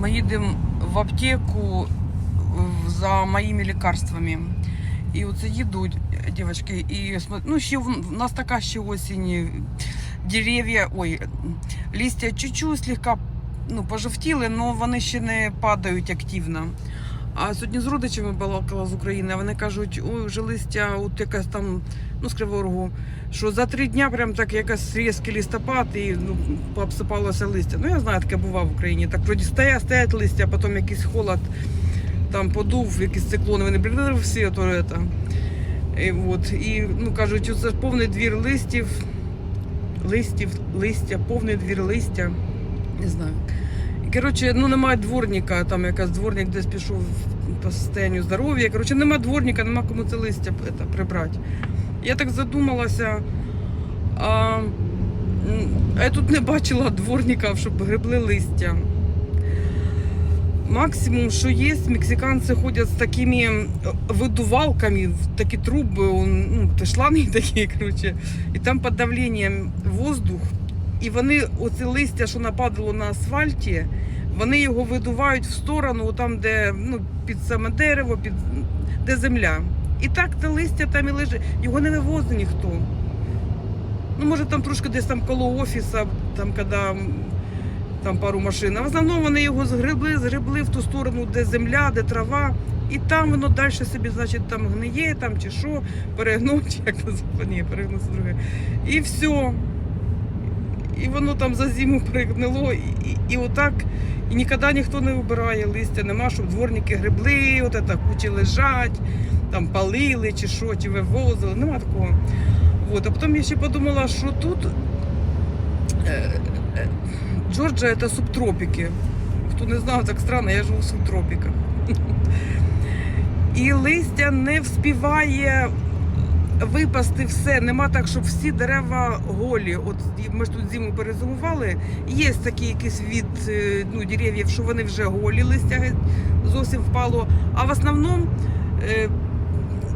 Мы едем в аптеку за моими лекарствами. І оце їдуть дівчатки, і ну, ще в нас така ще осінь. Дерев'я, ой, листя чуть-чуть слегка ну, пожовтіли, але вони ще не падають активно. А сьогодні з родичами балакала з України, вони кажуть, ой, вже листя, от якась там, ну, з Кривого Рогу, що за три дня прям так якась різкий листопад і ну, пообсипалося листя. Ну, я знаю, таке буває в Україні. Так вроді стоять, стоять листя, а потім якийсь холод там подув, якісь циклони, вони брили всі, то это. І, от, і ну, кажуть, це повний двір листів, листів, листя, повний двір листя. Не знаю. Коротше, ну немає дворника, там якась дворник десь пішов по состоянию здоров'я. Коротше, нема дворника, нема кому це листя прибрати. Я так задумалася. А, а я тут не бачила дворників, щоб гребли листя. Максимум, що є, мексиканці ходять з такими е, видувалками, такі труби, ну, шланги такі, коротше, і там під давленням воздух, і вони оце листя, що нападало на асфальті, вони його видувають в сторону, там, де ну, під саме дерево, під, де земля. І так те листя там і лежить, його не вивозить ніхто. Ну, може, там трошки десь там коло офіса, там, коли там пару машин. А в основному вони його згребли, згребли в ту сторону, де земля, де трава. І там воно далі собі, значить, там гниє, там чи що, перегнуть, як називати, ні, перегнути друге. І все. І воно там за зиму пригнило, і, і, і отак. І ніколи ніхто не вибирає листя, нема, щоб дворники гребли, от це кучі лежать, там палили чи що, чи вивозили. Нема такого. Вот. А потім я ще подумала, що тут. е, е, Джорджия это субтропики. Хто не знав, так странно, я живу в субтропіках. І листя не вспіває випасти все. Нема так, щоб всі дерева голі. От ми ж тут зиму перезимували. Є такі якийсь від е, ну, дерев'їв, що вони вже голі, листя зовсім впало. А в основному е,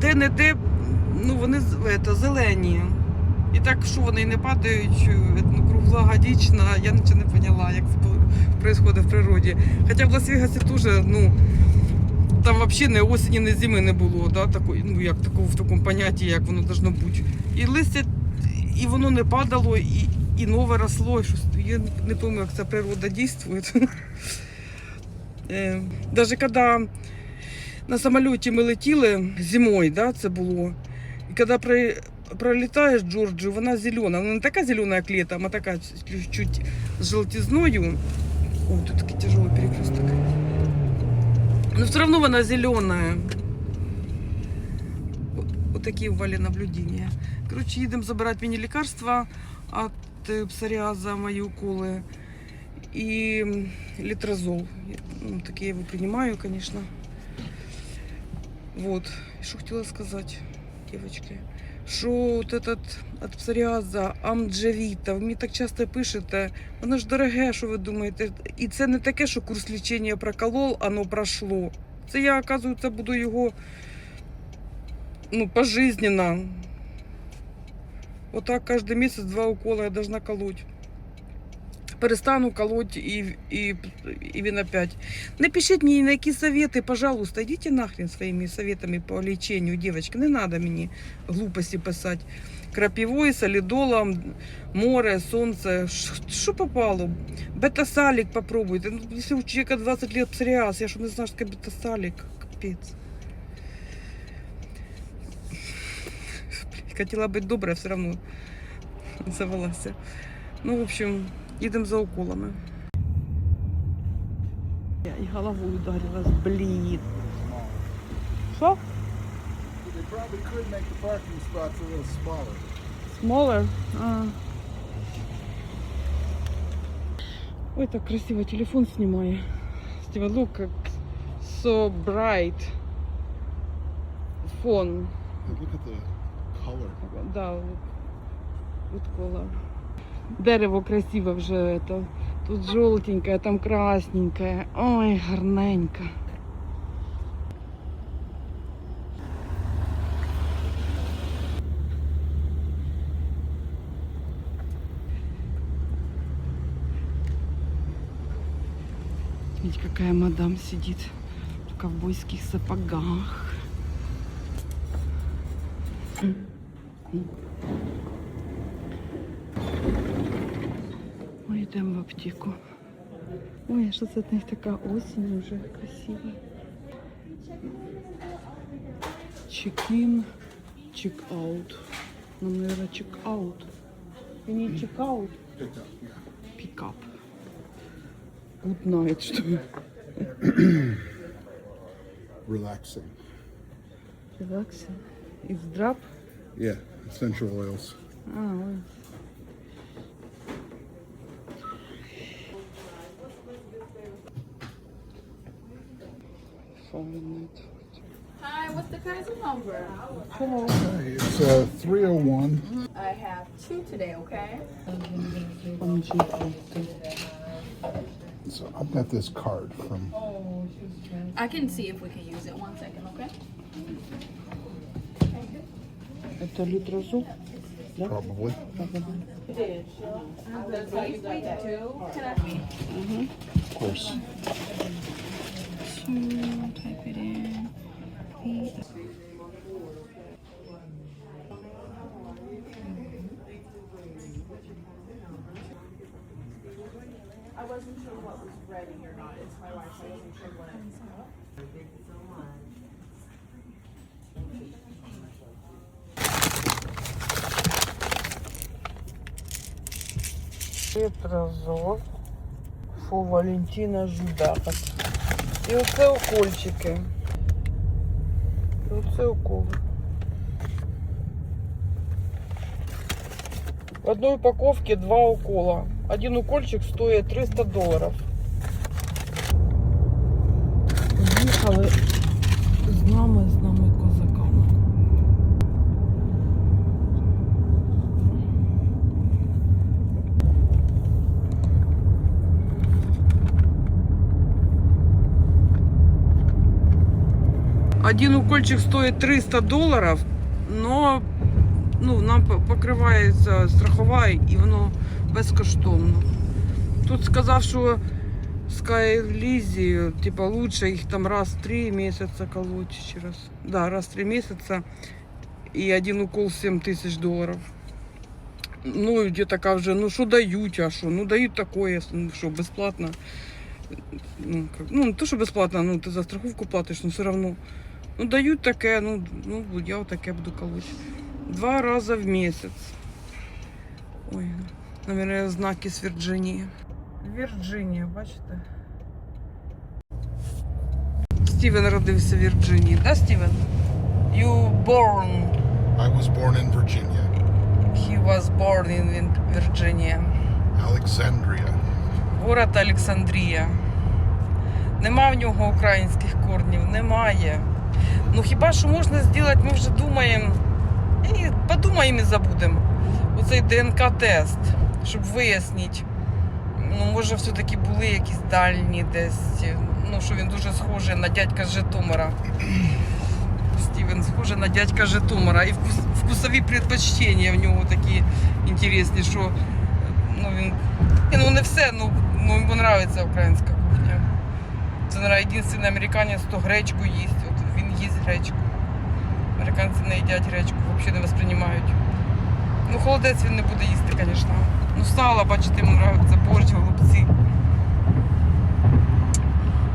де-не-де ну, вони з- зелені. І так, що вони не падають е, ну, круглогодично, я нічого не поняла, як це відбувається в природі. Хоча в Лас-Вегасі теж, ну, там взагалі не осені, не зими не було, да, такої, ну, як такого в такому понятті, як воно должно бути. І листя, і воно не падало, і, і нове росло. і Щось, я не пам'ятаю, як ця природа дійствує. Е, Даже коли на самоліті ми летіли зимою, да, це було. І коли при, пролітаєш Джорджію, вона зелена. Вона не така зелена, як літом, а така чуть-чуть з желтизною. Ой, тут такий тяжелый перекресток. Но все равно она зеленая. Вот такие у Вали наблюдения. Короче, едем забирать мені лекарства от псориаза, мои уколы и литрозол. Ну, такі я его принимаю, конечно. Вот. Что хотела сказать, девочки? Що от этот от псоріаза, амджевіта, ви мені так часто пишете, воно ж дороге, що ви думаєте? І це не таке, що курс лічення проколол, оно пройшло. Це я, оказується, буду його ну, пожизненно. Отак кожен місяць два укола я должна колоть. Перестану колоть і, і, і він опять. Напишіть мені, на які совети, пожалуйста, йдіть нахрен своїми советами по ліченню, девочки. Не треба мені глупості писати. Крапивой, солидолом, море, солнце. Ш- Що попало? Бета-салик попробуйте. Ну, если у человека 20 лет псориаз, я що не знаю, що таке бета-салик. Капець. Хотіла бути добра, все равно завелася. Ну, в общем, їдемо за уколами. Я і головою ударилась, блін. Що? They probably could make the parking spots a little smaller. Smaller? А. Ой, так красиво телефон снимаю. Стива, look, как so bright. Фон. Look at the color. Да, вот color. Дерево красиве вже это. Тут жовтеньке, там красненьке. Ой, гарненько. Смотрите, какая мадам сидит в ковбойских сапогах. Ой, йдемо в аптеку. Ой, а що це в них така осінь вже красива. Чек-ин, чек-аут. Нам, наверное, чек-аут. И не чек-аут, пикап. Good night, что ли? Relaxing. Relaxing. It's drop? Yeah, essential oils. А, ой. Fahrenheit. Hi, what's the Kaiser number? Okay, it's uh, 301. I have two today, okay? Он чекает. So I've got this card from. I can see if we can use it. One second, okay? Это литрозол? Probably. That's what you got two. Can I Of course. Two? Type it in. It Литрозол. Фу, Валентина Жудахат. І оце укольчики. І оце уколи. В одной упаковке два укола. Один укольчик стоит 300 долларов. Їхали з нами, з нами козаками. Один укольчик стоит 300 долларов, но ну, нам по- покривається страхова і воно безкоштовно. Тут сказав, що Скайлізі, типа, лучше їх там раз в три місяці колоть чи раз. Да, раз в три місяці. І один укол 7 тисяч доларів. Ну, і така вже, ну що дають, а що? Ну дають такое, ну що, безплатно. Ну, как, ну, не то, що безплатно, ну ти за страховку платиш, ну все одно. Ну, дають таке, ну, ну я таке буду колоть. Два рази в місяць. Ой, наверное, знаки з Вірджинії. Вірджинія, бачите? Стівен родився в Вірджинії, да, Стівен? You born. I was born in Virginia, He was born in Virginia. Alexandria. Город Олександрія. Нема в нього українських корнів, немає. Ну хіба що можна зробити, ми вже думаємо, і подумаємо і забудемо. Оцей ДНК-тест, щоб вияснити. Ну, може, все-таки були якісь дальні десь. Ну, що він дуже схожий на дядька Житомира. Стівен схожий на дядька Житомира. І вкус, вкусові предпочтення в нього такі інтересні, що ну, він ні, ну не все, ну, ну йому подобається українська кухня. Це, наверное, єдиний американець, хто гречку їсть. Їсть гречку. Американці не їдять гречку, взагалі не восприймають. Ну, холодець він не буде їсти, звісно. Ну, сало, бачите, йому подобається борщ, голубці.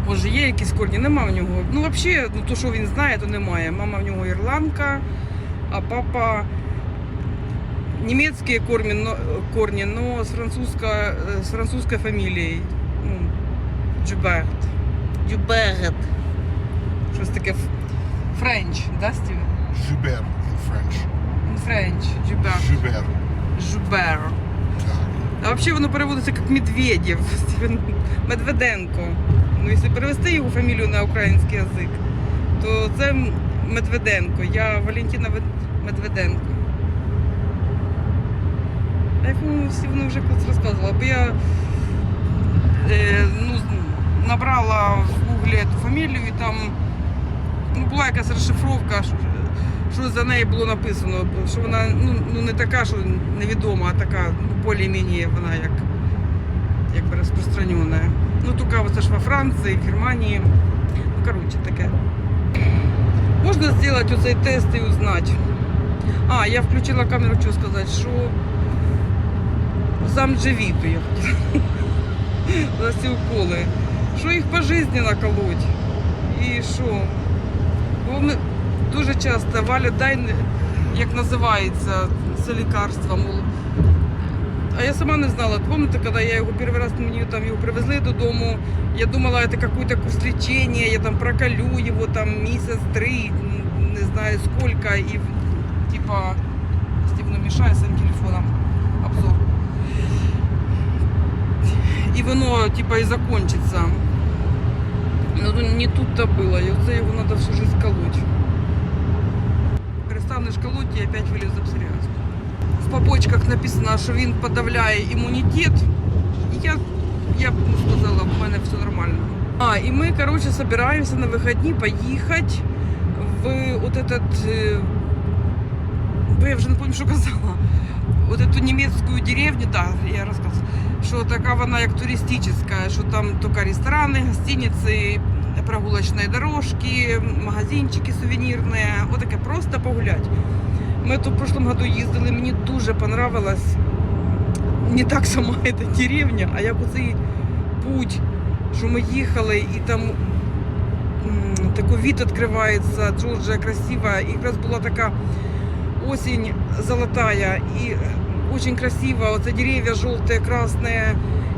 Може, є якісь корні? Нема в нього. Ну, взагалі, ну, то, що він знає, то немає. Мама в нього ірландка, а папа немецкие корни, но, корни, но с, французско, э, с французской фамилией. Ну, Джуберт. Джуберт. Щось таке Френч, да, Стів? Joubert in French. Френч. Джуберт. Joubert. Жубер. Так. А взагалі воно переводиться як Медведєв. Стівен Медведенко. Ну, якщо перевести його фамілію на український язик, то це Медведенко. Я Валентина Медведенко. Я, по-моєму, всі воно вже колись розказувала, бо я е, ну, набрала в гуглі цю фамілію і там ну, була якась розшифровка, що, що за неї було написано, що вона ну, ну не така, що невідома, а така ну, більш-менш вона як якби розпространена. Ну, тільки це ж во Франції, в Германії. Ну, коротше, таке. Можна зробити оцей тест і узнати. А, я включила камеру, що сказати, що замджевіту я хотіла. За ці уколи. Що їх пожизненно колоть. І що? Бо дуже часто Валя, дай, як називається це лікарство. А я сама не знала. Помните, коли я його перший раз мені там його привезли додому, я думала, это какой-то курс лечения, я там проколю его там месяц три, не знаю сколько, и типа Стив не мешає своїм телефоном обзор. І воно типа і закончиться. Ну не тут-то было, і оце його треба всю жизнь колоть. Перестанеш колоть і опять виліз в псоріаз. В побочках написано, що він подавляє імунітет. І я, я б ну, сказала, в мене все нормально. А, і ми, короче, собираемся на вихідні поїхати в вот этот, э, бо я вже не пам'ятаю, що казала. Вот эту немецкую деревню, да, я рассказывала, Що така вона як туристическая, що там тільки ресторани, гостиниці, прогулочные дорожки, магазинчики сувенірні, вот таке просто погулять. Ми тут в прошлом году їздили, мені дуже понравилось. Не так сама эта деревня, а як оцей путь, що ми їхали і там такий від відкривається, Джорджія красива, і якраз була така осень золотая, і очень красиво, оце дерев'я жовте, красне,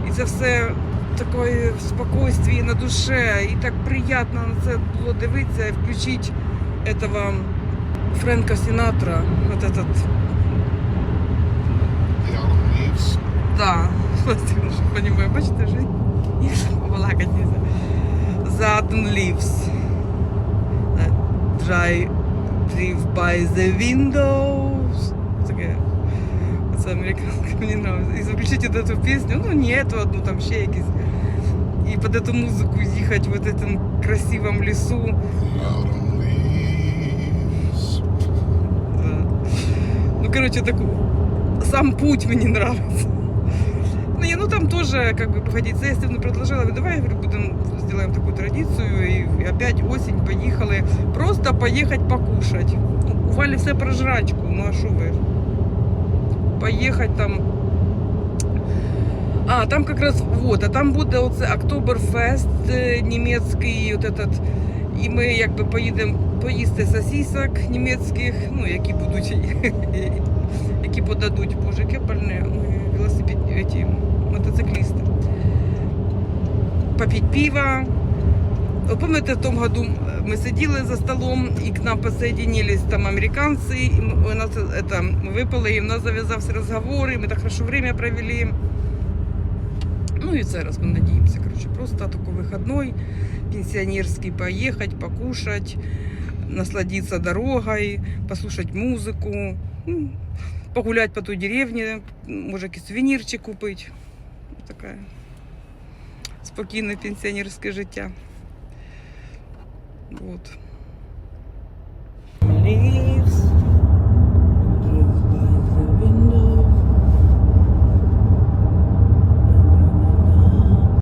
і це все таке в спокойствии на душе, і так приємно на це було дивитися включити этого Френка Сінатра, вот этот. Да, понімаю. Бачите, жить? Їх нельзя. Autumn leaves. Dry drift by the windows. Таке. Це американське, мені нравится. І заключити эту пісню, ну не эту одну, там ще якісь. І під эту музику їхати в вот этом красивом лісу. The autumn leaves. Да. Ну, короче, так сам путь мне нравится. Ну, я, ну там тоже, как бы, походить. Я Стивну предложила, говорю, давай, говорю, будем, сделаем такую традицию, и, и опять осень, поехали. Просто поехать покушать. Ну, У Вали все про жрачку, ну а что вы? Поехать там. А, там как раз, вот, а там буде оце Октоберфест е, німецький, от этот, і ми якби поїдемо поїсти сосісок німецьких, ну, які будуть, які подадуть, боже, яке больне, велосипед, эти, мотоциклисти. Попить пиво. Ви Помните, в тому году ми сиділи за столом, і к нам присоединились там американці, і ми, у нас это, ми випили, і в нас зав'язався розговор, і ми так хорошо время провели. Ну и зараз мы надеемся, короче, просто такой выходной, пенсионерский, поехать, покушать, насладиться дорогой, послушать музыку, ну, погулять по той деревне, може якийсь сувенірчик купити. Така спокійне пенсіонерське життя. Вот.